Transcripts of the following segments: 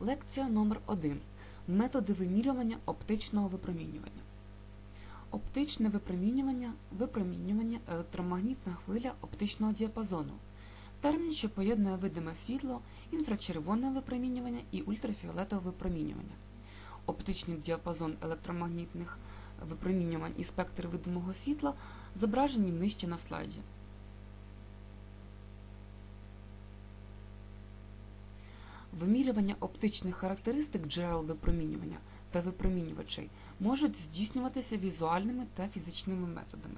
Лекція номер 1 Методи вимірювання оптичного випромінювання. Оптичне випромінювання випромінювання електромагнітна хвиля оптичного діапазону. Термін, що поєднує видиме світло, інфрачервоне випромінювання і ультрафіолетове випромінювання. Оптичний діапазон електромагнітних випромінювань і спектр видимого світла зображені нижче на слайді. Вимірювання оптичних характеристик джерел випромінювання та випромінювачей можуть здійснюватися візуальними та фізичними методами.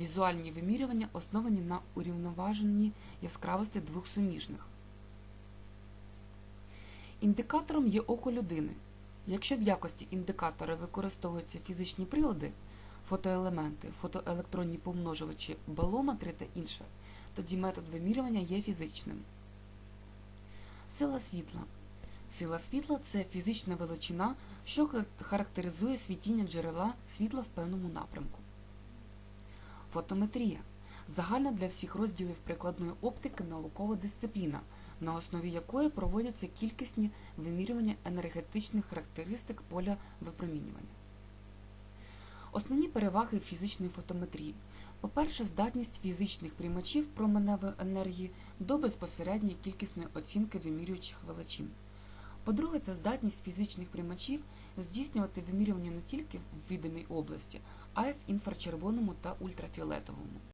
Візуальні вимірювання основані на урівноваженні яскравості двох суміжних. Індикатором є око людини. Якщо в якості індикатора використовуються фізичні прилади, фотоелементи, фотоелектронні помножувачі, балометри та інше, тоді метод вимірювання є фізичним. Сила світла. Сила світла це фізична величина, що характеризує світіння джерела світла в певному напрямку. Фотометрія загальна для всіх розділів прикладної оптики наукова дисципліна, на основі якої проводяться кількісні вимірювання енергетичних характеристик поля випромінювання. Основні переваги фізичної фотометрії. По-перше, здатність фізичних приймачів променевої енергії до безпосередньої кількісної оцінки вимірюючих величин. По-друге, це здатність фізичних приймачів здійснювати вимірювання не тільки в відомій області, а й в інфрачервоному та ультрафіолетовому.